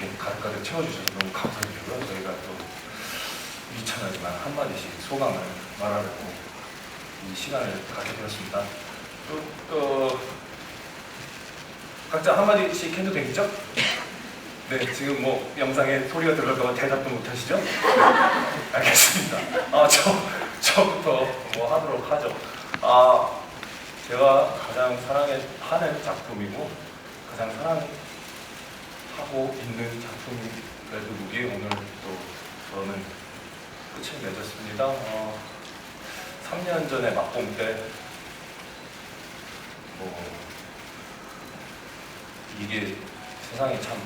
이렇게 가득가득 채워주셔서 너무 감사드리고요. 저희가 또 미천하지만 한마디씩 소감을 말하려고 이 시간을 갖게 되었습니다. 또, 또 각자 한마디씩 해도 되겠죠? 네, 지금 뭐 영상에 소리가 들어갈까봐 대답도 못 하시죠? 네, 알겠습니다. 아, 저, 저부터 뭐 하도록 하죠. 아, 제가 가장 사랑하는 작품이고, 가장 사랑 하고 있는 작품이 레드북이 오늘 또 저는 끝을 맺었습니다. 어, 3년 전에 막봉 때, 뭐, 이게 세상이 참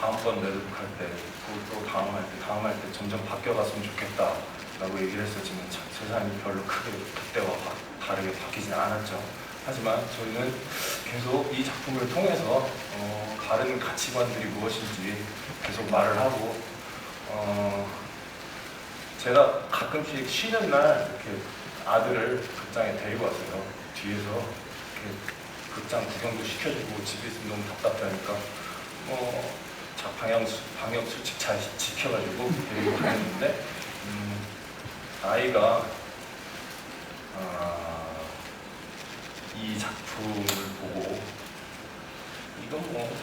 다음번 레드북 할 때, 또, 또 다음 할 때, 다음 할 때 점점 바뀌어갔으면 좋겠다 라고 얘기를 했었지만 참 세상이 별로 크게 그때와 바- 다르게 바뀌진 않았죠. 하지만 저희는 계속 이 작품을 통해서 어, 다른 가치관들이 무엇인지 계속 말을 하고 어, 제가 가끔씩 쉬는 날 이렇게 아들을 극장에 데리고 왔어요. 뒤에서 이렇게 극장 구경도 시켜주고 집에 있으면 너무 답답하니까 어, 자 수, 방역 수칙 잘 지- 지켜가지고 데리고 다녔는데 음, 아이가 아, 이 작품을 보고 이건 뭐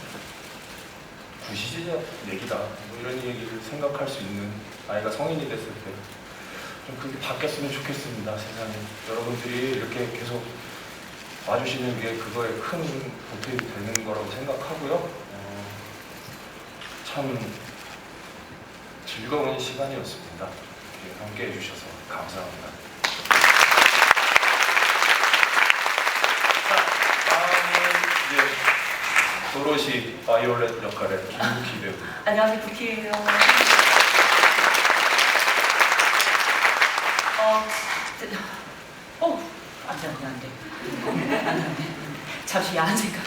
구시대적 얘기다. 뭐 이런 얘기를 생각할 수 있는 아이가 성인이 됐을 때 좀 그게 바뀌었으면 좋겠습니다 세상에. 여러분들이 이렇게 계속 와주시는 게 그거에 큰 보탬이 되는 거라고 생각하고요. 어, 참 즐거운 시간이었습니다. 함께 해주셔서 감사합니다 자 다음은 이제 도로시 바이올렛 역할의 김국희 배우 안녕하세요, 부키예요. 어, 저- 어, 안 돼, 안 돼, 안 돼. 잠시 야한 생각.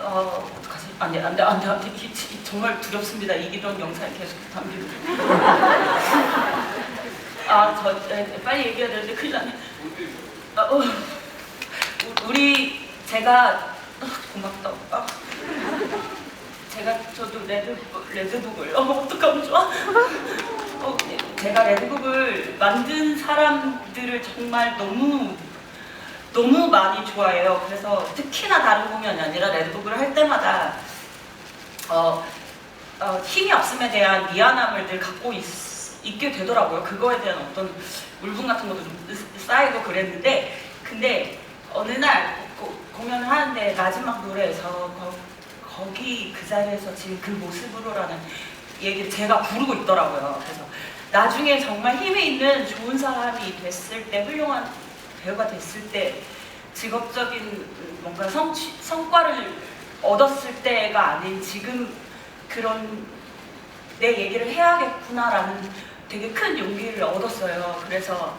어, 어떡하지? 안 돼, 안 돼, 안 돼, 안 돼. 정말 두렵습니다. 이- 이런 영상이 계속 담기고. 아, 저, 에, 빨리 얘기해야 되는데 큰일 나네. 아, 어, 우- 우리, 제가, 아, 고맙다, 오빠. 제가 저도 레드북, 레드북을 어, 어떡하면 좋아? 어, 네, 제가 레드북을 만든 사람들을 정말 너무 너무 많이 좋아해요. 그래서 특히나 다른 공연이 아니라 레드북을 할 때마다 어, 어, 힘이 없음에 대한 미안함을 늘 갖고 있, 있게 되더라고요. 그거에 대한 어떤 울분 같은 것도 좀 쌓이고 그랬는데 근데 어느 날 고- 공연을 하는데 마지막 노래에서 거, 거기 그 자리에서 지금 그 모습으로라는 얘기를 제가 부르고 있더라고요. 그래서 나중에 정말 힘이 있는 좋은 사람이 됐을 때 훌륭한 배우가 됐을 때 직업적인 뭔가 성취, 성과를 얻었을 때가 아닌 지금 그런 내 얘기를 해야겠구나라는 되게 큰 용기를 얻었어요. 그래서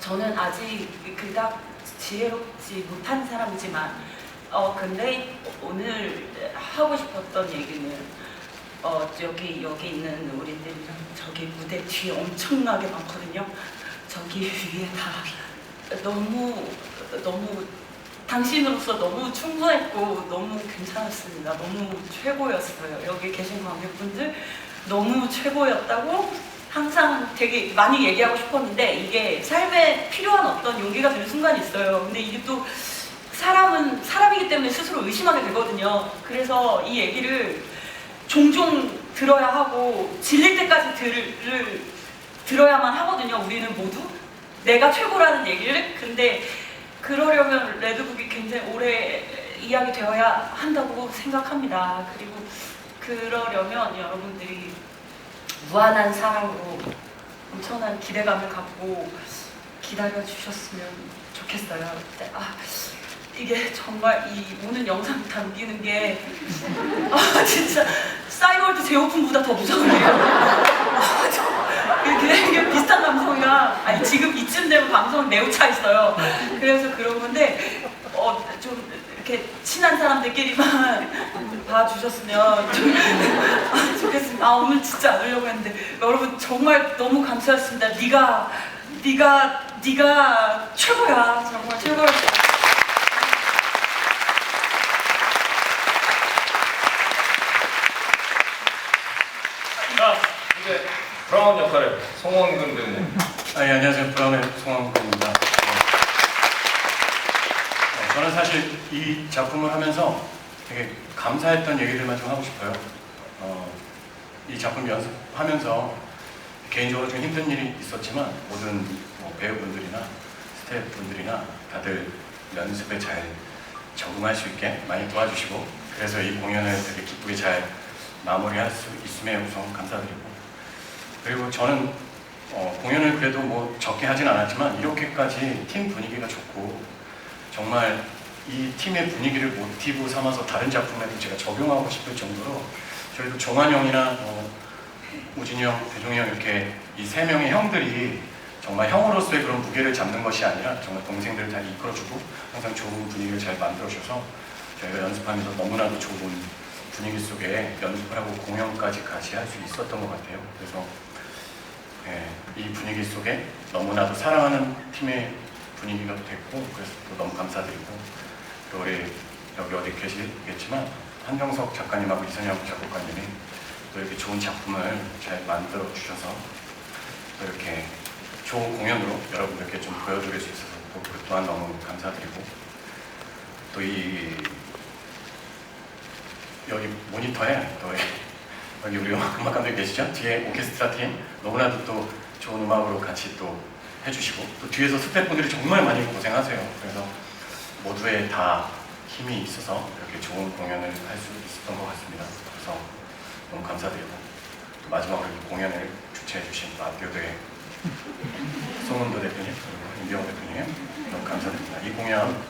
저는 아직 그닥 지혜롭지 못한 사람이지만 어 근데 오늘 하고 싶었던 얘기는 어 여기 여기 있는 우리들이랑 저기 무대 뒤에 엄청나게 많거든요. 저기 위에 다 너무 너무 당신으로서 너무 충분했고 너무 괜찮았습니다. 너무 최고였어요. 여기 계신 관객분들 너무 최고였다고 항상 되게 많이 얘기하고 싶었는데 이게 삶에 필요한 어떤 용기가 되는 순간이 있어요. 근데 이게 또 사람은 사람이기 때문에 스스로 의심하게 되거든요. 그래서 이 얘기를 종종 들어야 하고 질릴 때까지 들을 들어야만 하거든요. 우리는 모두 내가 최고라는 얘기를. 근데 그러려면 레드북이 굉장히 오래 이야기 되어야 한다고 생각합니다. 그리고 그러려면 여러분들이 무한한 사랑으로 엄청난 기대감을 갖고 기다려 주셨으면 좋겠어요. 아 이게 정말 이 오는 영상 담기는 게 아, 진짜 사이월드 제오픈보다 더 무서워요. 아, 저- 이게, 비슷한 감성이라 아니 지금 이쯤 되면 감성은 매우 차 있어요. 그래서 그런 건데 어, 좀 이렇게 친한 사람들끼리만 봐주셨으면 좋- 좋겠습니다. 아 오늘 진짜 안 오려고 했는데 여러분 정말 너무 감사했습니다. 네가 네가 네가 최고야 정말 최고였어. 자 이제 브라운 역할을 송원근 배우님 아, 예, 안녕하세요. 브라운의 송원근입니다. 네. 네, 저는 사실 이 작품을 하면서 되게 감사했던 얘기들만 좀 하고 싶어요. 어, 이 작품 연습하면서 개인적으로 좀 힘든 일이 있었지만 모든 뭐 배우분들이나 스태프분들이나 다들 연습에 잘 적응할 수 있게 많이 도와주시고 그래서 이 공연을 되게 기쁘게 잘 마무리할 수 있음에 우선 감사드리고 그리고 저는 어, 공연을 그래도 뭐 적게 하진 않았지만 이렇게까지 팀 분위기가 좋고 정말 이 팀의 분위기를 모티브 삼아서 다른 작품에도 제가 적용하고 싶을 정도로 저희도 정한 형이나 어, 우진이 형, 대종이 형 이렇게 이 세 명의 형들이 정말 형으로서의 그런 무게를 잡는 것이 아니라 정말 동생들을 잘 이끌어주고 항상 좋은 분위기를 잘 만들어주셔서 저희가 연습하면서 너무나도 좋은 분위기 속에 연습을 하고 공연까지 같이 할 수 있었던 것 같아요. 그래서 예, 이 분위기 속에 너무나도 사랑하는 팀의 분위기가 됐고 그래서 또 너무 감사드리고 또 우리 여기 어디 계시겠지만 한정석 작가님하고 이선영 작곡가님이 또 이렇게 좋은 작품을 잘 만들어 주셔서 또 이렇게 좋은 공연으로 여러분들께 좀 보여드릴 수 있어서 또 그 또한 너무 감사드리고 또 이 여기 모니터에 또 여기 우리 음악 감독님 계시죠? 뒤에 오케스트라 팀 너무나도 또 좋은 음악으로 같이 또 해주시고 또 뒤에서 스태프분들이 정말 많이 고생하세요. 그래서 모두의 다 힘이 있어서 이렇게 좋은 공연을 할 수 있었던 것 같습니다. 그래서 너무 감사드리고 또 마지막으로 이 공연을 주최해주신 라디오대의 송은도 대표님 그리고 임병호 대표님 너무 감사드립니다. 이 공연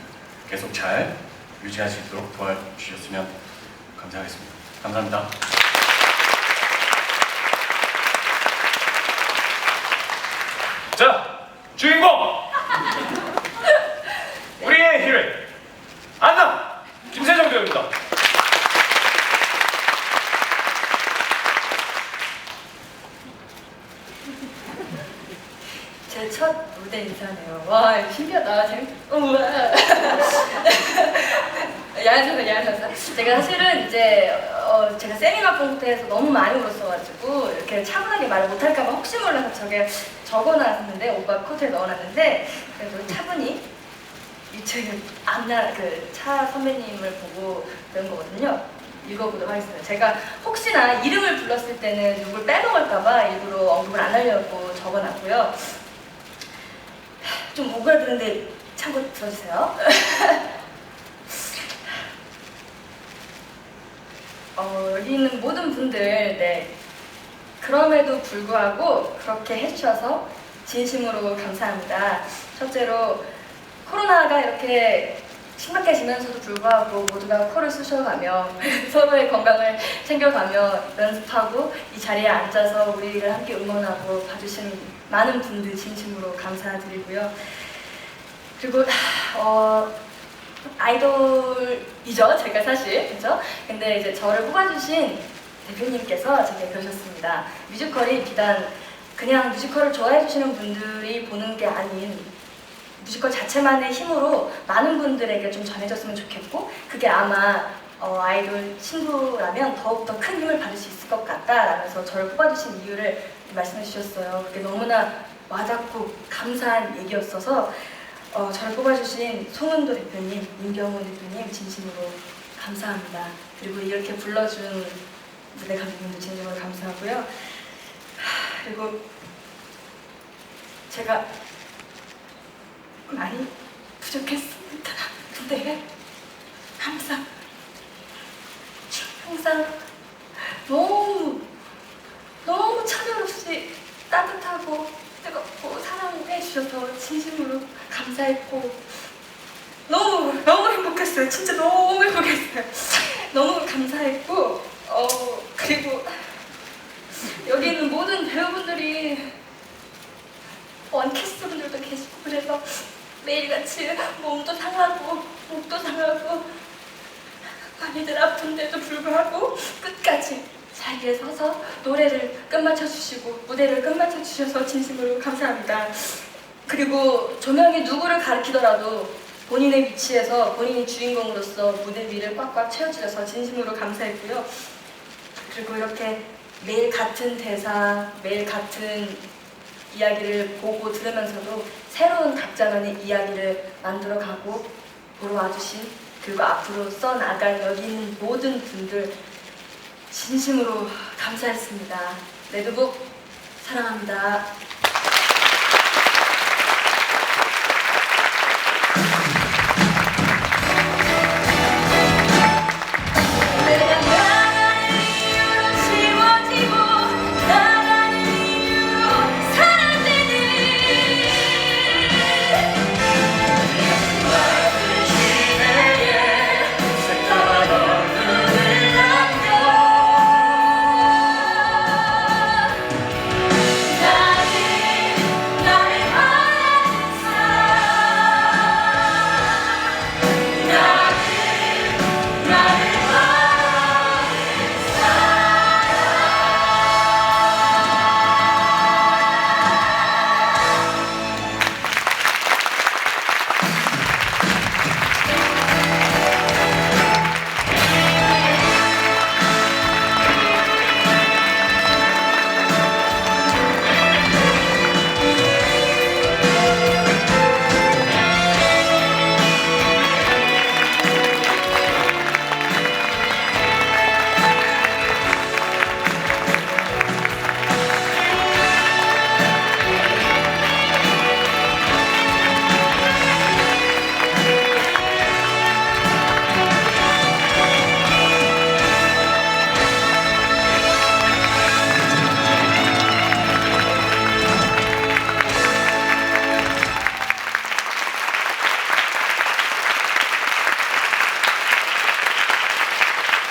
계속 잘 유지할 수 있도록 도와주셨으면 감사하겠습니다. 감사합니다. 자 주인공 우리의 히로인 안나 김세정 배우입니다 제 첫 무대 인사네요. 와, 신기하다. 재밌, 우와. 야하셔서, 야하셔서. 제가 사실은 이제, 어, 제가 세미나 콘테에서 너무 많이 울었어가지고, 이렇게 차분하게 말을 못할까봐 혹시 몰라서 저게 적어놨는데, 오빠 코트에 넣어놨는데, 그래도 차분히 유채윤 안나 그차 선배님을 보고 배운 거거든요. 읽어보도록 하겠습니다. 제가 혹시나 이름을 불렀을 때는 누굴 빼먹을까봐 일부러 언급을 안 하려고 적어놨고요. 좀 오그라드는데 참고 들어주세요. 어, 있는 모든 분들, 네. 그럼에도 불구하고 그렇게 해주셔서 진심으로 감사합니다. 첫째로 코로나가 이렇게 심각해지면서도 불구하고 모두가 코를 쑤셔가며 서로의 건강을 챙겨가며 연습하고 이 자리에 앉아서 우리를 함께 응원하고 봐주시는 많은 분들 진심으로 감사드리고요. 그리고 어, 아이돌이죠 제가 사실 그죠? 근데 이제 저를 뽑아주신 대표님께서 제게 그러셨습니다. 뮤지컬이 비단 그냥 뮤지컬을 좋아해 주시는 분들이 보는 게 아닌 뮤지컬 자체만의 힘으로 많은 분들에게 좀 전해졌으면 좋겠고 그게 아마 어, 아이돌 친구라면 더욱더 큰 힘을 받을 수 있을 것 같다라면서 저를 뽑아주신 이유를 말씀해 주셨어요. 그게 너무나 와닿고 감사한 얘기였어서 어, 저를 뽑아주신 송은도 대표님, 임경훈 대표님 진심으로 감사합니다. 그리고 이렇게 불러준 무대 감독님도 진심으로 감사하고요. 하, 그리고 제가 많이 부족했습니다. 근데 항상 항상 너무 너무 차별 없이 따뜻하고 뜨겁고 사랑해 주셔서 진심으로 감사했고 너무 너무 행복했어요. 진짜 너무 행복했어요. 너무 감사했고 어 그리고 여기 있는 모든 배우분들이 원캐스트 분들도 계시고 그래서 매일같이 몸도 상하고 목도 상하고 많이들 아픈데도 불구하고 끝까지 자리에 서서 노래를 끝마쳐 주시고 무대를 끝마쳐 주셔서 진심으로 감사합니다. 그리고 조명이 누구를 가리키더라도 본인의 위치에서 본인이 주인공으로서 무대 위를 꽉꽉 채워주셔서 진심으로 감사했고요. 그리고 이렇게 매일 같은 대사, 매일 같은 이야기를 보고 들으면서도 새로운 각자만의 이야기를 만들어가고 보러 와주신 그리고 앞으로 써나갈 여기 있는 모든 분들 진심으로 감사했습니다. 레드북 사랑합니다.